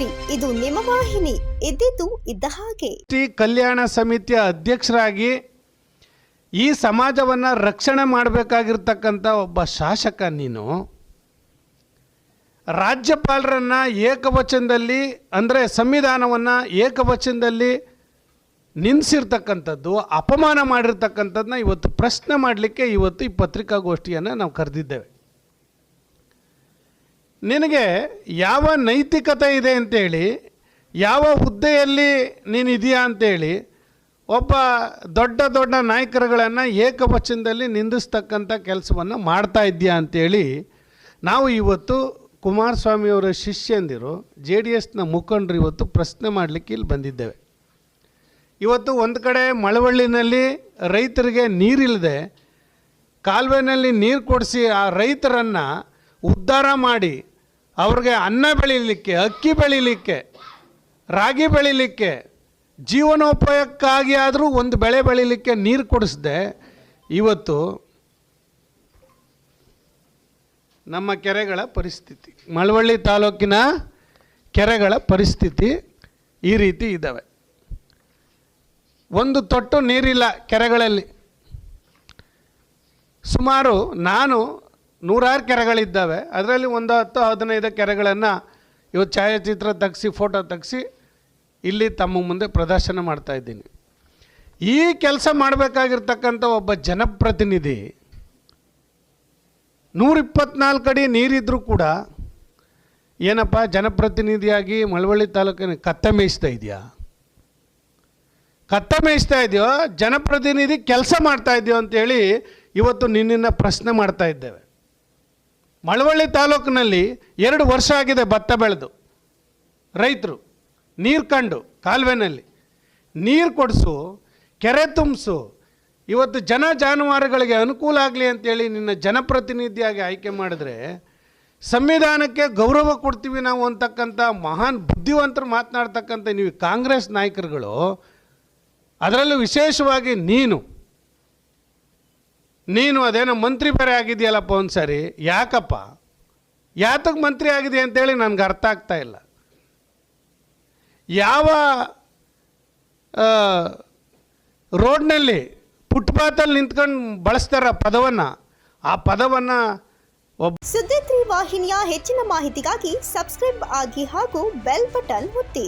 ನಿಮ್ಮ ವಾಹಿನಿ. ಇದ್ದಿದ್ದು ಇದ್ದ ಹಾಗೆ. ಕಲ್ಯಾಣ ಸಮಿತಿಯ ಅಧ್ಯಕ್ಷರಾಗಿ ಈ ಸಮಾಜವನ್ನು ರಕ್ಷಣೆ ಮಾಡಬೇಕಾಗಿರ್ತಕ್ಕಂಥ ಒಬ್ಬ ಶಾಸಕ ನೀನು. ರಾಜ್ಯಪಾಲರನ್ನು ಏಕವಚನದಲ್ಲಿ, ಅಂದರೆ ಸಂವಿಧಾನವನ್ನು ಏಕವಚನದಲ್ಲಿ ನಿಲ್ಲಿಸಿರ್ತಕ್ಕಂಥದ್ದು ಅಪಮಾನ ಮಾಡಿರ್ತಕ್ಕಂಥದ್ದನ್ನ ಇವತ್ತು ಪ್ರಶ್ನೆ ಮಾಡಲಿಕ್ಕೆ ಇವತ್ತು ಈ ಪತ್ರಿಕಾಗೋಷ್ಠಿಯನ್ನು ನಾವು ಕರೆದಿದ್ದೇವೆ. ನಿನಗೆ ಯಾವ ನೈತಿಕತೆ ಇದೆ ಅಂತೇಳಿ, ಯಾವ ಹುದ್ದೆಯಲ್ಲಿ ನೀನು ಇದೆಯಾ ಅಂತೇಳಿ, ಒಬ್ಬ ದೊಡ್ಡ ದೊಡ್ಡ ನಾಯಕರುಗಳನ್ನು ಏಕವಚನದಲ್ಲಿ ನಿಂದಿಸ್ತಕ್ಕಂಥ ಕೆಲಸವನ್ನು ಮಾಡ್ತಾ ಇದೆಯಾ ಅಂತೇಳಿ, ನಾವು ಇವತ್ತು ಕುಮಾರಸ್ವಾಮಿಯವರ ಶಿಷ್ಯಂದಿರು, ಜೆ ಡಿ ಎಸ್ನ ಮುಖಂಡರು ಇವತ್ತು ಪ್ರಶ್ನೆ ಮಾಡಲಿಕ್ಕೆ ಇಲ್ಲಿ ಬಂದಿದ್ದೇವೆ. ಇವತ್ತು ಒಂದು ಕಡೆ ಮಳವಳ್ಳಿನಲ್ಲಿ ರೈತರಿಗೆ ನೀರಿಲ್ಲದೆ ಕಾಲುವೆನಲ್ಲಿ ನೀರು ಕೊಡಿಸಿ ಆ ರೈತರನ್ನು ಉದ್ಧಾರ ಮಾಡಿ ಅವ್ರಿಗೆ ಅನ್ನ ಬೆಳೀಲಿಕ್ಕೆ, ಅಕ್ಕಿ ಬೆಳೀಲಿಕ್ಕೆ, ರಾಗಿ ಬೆಳೀಲಿಕ್ಕೆ, ಜೀವನೋಪಾಯಕ್ಕಾಗಿ ಆದರೂ ಒಂದು ಬೆಳೆ ಬೆಳೀಲಿಕ್ಕೆ ನೀರು ಕೊಡಿಸ್ದೆ, ಇವತ್ತು ನಮ್ಮ ಕೆರೆಗಳ ಪರಿಸ್ಥಿತಿ, ಮಳವಳ್ಳಿ ತಾಲೂಕಿನ ಕೆರೆಗಳ ಪರಿಸ್ಥಿತಿ ಈ ರೀತಿ ಇದ್ದಾವೆ ಒಂದು ತೊಟ್ಟು ನೀರಿಲ್ಲ ಕೆರೆಗಳಲ್ಲಿ. ಸುಮಾರು ನಾನು ನೂರಾರು ಕೆರೆಗಳಿದ್ದಾವೆ. ಅದರಲ್ಲಿ ಒಂದು ಹತ್ತು ಹದಿನೈದು ಕೆರೆಗಳನ್ನು ಇವತ್ತು ಛಾಯಾಚಿತ್ರ ತೆಗೆಸಿ ಫೋಟೋ ತೆಗೆಸಿ ಇಲ್ಲಿ ತಮ್ಮ ಮುಂದೆ ಪ್ರದರ್ಶನ ಮಾಡ್ತಾ ಇದ್ದೀನಿ. ಈ ಕೆಲಸ ಮಾಡಬೇಕಾಗಿರ್ತಕ್ಕಂಥ ಒಬ್ಬ ಜನಪ್ರತಿನಿಧಿ ನೂರಿಪ್ಪತ್ನಾಲ್ಕು ಅಡಿ ನೀರಿದ್ದರೂ ಕೂಡ ಏನಪ್ಪ, ಜನಪ್ರತಿನಿಧಿಯಾಗಿ ಮಳವಳ್ಳಿ ತಾಲೂಕಿನ ಕತ್ತೆ ಮೇಯಿಸ್ತಾ ಇದೆಯಾ? ಕತ್ತ ಮೇಯಿಸ್ತಾ ಇದೆಯೋ, ಜನಪ್ರತಿನಿಧಿ ಕೆಲಸ ಮಾಡ್ತಾ ಇದೆಯೋ ಅಂತೇಳಿ ಇವತ್ತು ನಿನ್ನನ್ನು ಪ್ರಶ್ನೆ ಮಾಡ್ತಾ ಇದ್ದೇವೆ. ಮಳವಳ್ಳಿ ತಾಲೂಕಿನಲ್ಲಿ ಎರಡು ವರ್ಷ ಆಗಿದೆ ಭತ್ತ ಬೆಳೆದು. ರೈತರು ನೀರು ಕಂಡು ಕಾಲುವೆನಲ್ಲಿ ನೀರು ಕೊಡಿಸು, ಕೆರೆ ತುಂಬಿಸು, ಇವತ್ತು ಜನ ಜಾನುವಾರುಗಳಿಗೆ ಅನುಕೂಲ ಆಗಲಿ ಅಂತೇಳಿ ನಿನ್ನ ಜನಪ್ರತಿನಿಧಿಯಾಗಿ ಆಯ್ಕೆ ಮಾಡಿದ್ರೆ ಸಂವಿಧಾನಕ್ಕೆ ಗೌರವ ಕೊಡ್ತೀವಿ ನಾವು ಅಂತಕ್ಕಂಥ ಮಹಾನ್ ಬುದ್ಧಿವಂತರು ಮಾತನಾಡ್ತಕ್ಕಂಥ ನೀವು ಕಾಂಗ್ರೆಸ್ ನಾಯಕರುಗಳು, ಅದರಲ್ಲೂ ವಿಶೇಷವಾಗಿ ನೀನು ನೀನು ಅದೇನೋ ಮಂತ್ರಿ ಬೇರೆ ಆಗಿದೆಯಲ್ಲಪ್ಪ ಒಂದು ಸಾರಿ, ಯಾಕಪ್ಪ? ಯಾತಕ್ಕೆ ಮಂತ್ರಿ ಆಗಿದೆ ಅಂತೇಳಿ ನನಗೆ ಅರ್ಥ ಆಗ್ತಾ ಇಲ್ಲ. ಯಾವ ರೋಡ್ನಲ್ಲಿ ಫುಟ್ಪಾತಲ್ಲಿ ನಿಂತ್ಕೊಂಡು ಬಳಸ್ತಾರ ಪದವನ್ನು, ಆ ಪದವನ್ನು ಸುದ್ದಿ ವಾಹಿನಿಯ ಹೆಚ್ಚಿನ ಮಾಹಿತಿಗಾಗಿ ಸಬ್ಸ್ಕ್ರೈಬ್ ಆಗಿ ಹಾಗೂ ಬೆಲ್ ಬಟನ್ ಒತ್ತಿ.